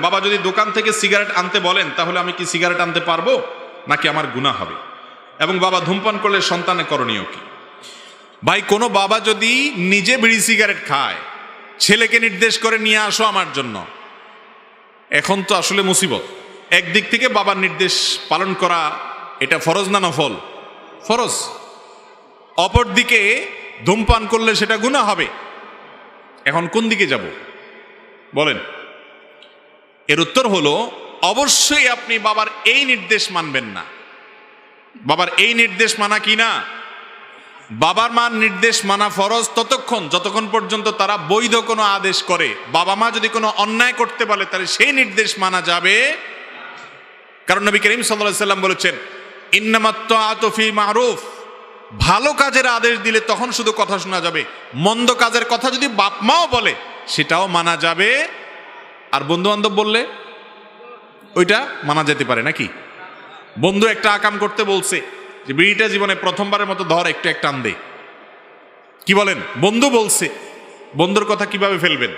বাবা যদি দোকান থেকে সিগারেট আনতে বলেন, তাহলে আমি কি সিগারেট আনতে পারব? নাকি আমার গুণা হবে? এবং বাবা ধূমপান করলে সন্তানের করণীয় কি? ভাই, কোনো বাবা যদি নিজে বিড়ি সিগারেট খায়, ছেলেকে নির্দেশ করে নিয়ে আসো আমার জন্য। এখন তো আসলে মুসিবত। একদিক থেকে বাবার নির্দেশ পালন করা, এটা ফরজ না নফল? ফরজ। অপর দিকে ধূমপান করলে সেটা গুণা হবে। এখন কোন দিকে যাব? বলেন। এর উত্তর হলো, অবশ্যই আপনি বাবার এই নির্দেশ মানবেন না। বাবার এই নির্দেশ মানা কি না? বাবার মার নির্দেশ মানা ফরজ ততক্ষণ, যতক্ষণ পর্যন্ত তারা বৈধ কোনো আদেশ করে। বাবা মা যদি কোনো অন্যায় করতে বলে তাহলে সেই নির্দেশ মানা যাবে। কারণ নবী করিম সাল্লাম বলেছেন ইন্নামাত্ত আতফি মারুফ। ভালো কাজের আদেশ দিলে তখন শুধু কথা শোনা যাবে। মন্দ কাজের কথা যদি বাপ মাও বলে, সেটাও মানা যাবে। আর বন্ধু বান্ধব বললে, ওইটা মানা যেতে পারে নাকি? বন্ধু একটা আকাম করতে বলছে যে, বিড়িটা জীবনে প্রথমবারের মতো ধর, একটু একটা টান দে। কি বলেন? বন্ধু বলছে, বন্ধুর কথা কীভাবে ফেলবেন?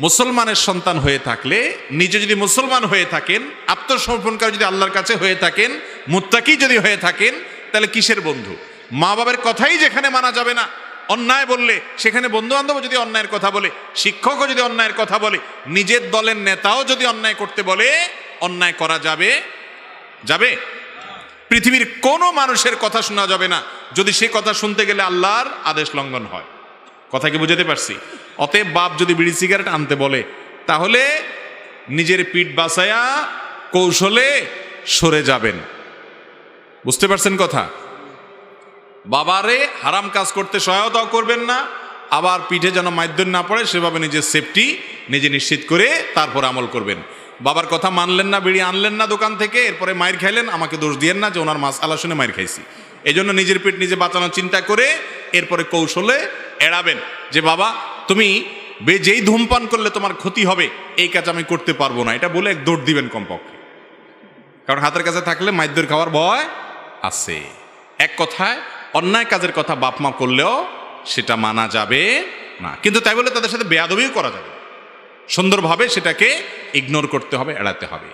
মুসলমানের সন্তান হয়ে থাকলে, নিজে যদি মুসলমান হয়ে থাকেন, আত্মসমর্পণকারী যদি আল্লাহর কাছে হয়ে থাকেন, মুত্তাকি যদি হয়ে থাকেন, তাহলে কিসের বন্ধু? মা বাবার কথাই যেখানে মানা যাবে না। অন্যায় বললে, সেখানে বন্ধু বান্ধব যদি অন্যায়ের কথা বলে, শিক্ষকও যদি অন্যায়ের কথা বলে, নিজের দলের নেতাও যদি অন্যায় করতে বলে, অন্যায় করা যাবে? যাবে? পৃথিবীর কোনো মানুষের কথা শোনা যাবে না। যদি সে কথা শুনতে গেলে আল্লাহর আদেশ লঙ্ঘন হয়। কথা কি বুঝাতে পারছি? অতএব বাপ যদি বিড়ি সিগারেট আনতে বলে, তাহলে নিজের পিঠ বাঁচায়া কৌশলে সরে যাবেন। বুঝতে পারছেন কথা? বাবারে হারাম কাজ করতে সহায়তাও করবেন না, আবার পিঠে যেন মাধ্যম না পড়ে, সেভাবে নিজের সেফটি নিজে নিশ্চিত করে তারপর আমল করবেন। বাবার কথা মানলেন না, বিড়ি আনলেন না দোকান থেকে, এরপরে মায়ের খাইলেন, আমাকে দোষ দিয়েন না যে ওনার মাছ আলা শুনে মায়ের খাইছি। এই জন্য নিজের পেট নিজে বাঁচানোর চিন্তা করে এরপরে কৌশলে এড়াবেন যে, বাবা, তুমি বে যেই ধূমপান করলে তোমার ক্ষতি হবে, এই কাজ আমি করতে পারব না। এটা বলে এক দৌড় দিবেন কমপক্ষে। কারণ হাতের কাছে থাকলে মাইদ্যের খাওয়ার ভয় আছে। এক কথায় অন্যায় কাজের কথা বাপ মা করলেও সেটা মানা যাবে না। কিন্তু তাই বলে তাদের সাথে বেয়াদবিও করা যাবে সুন্দরভাবে সেটাকে ইগনোর করতে হবে, এড়াতে হবে।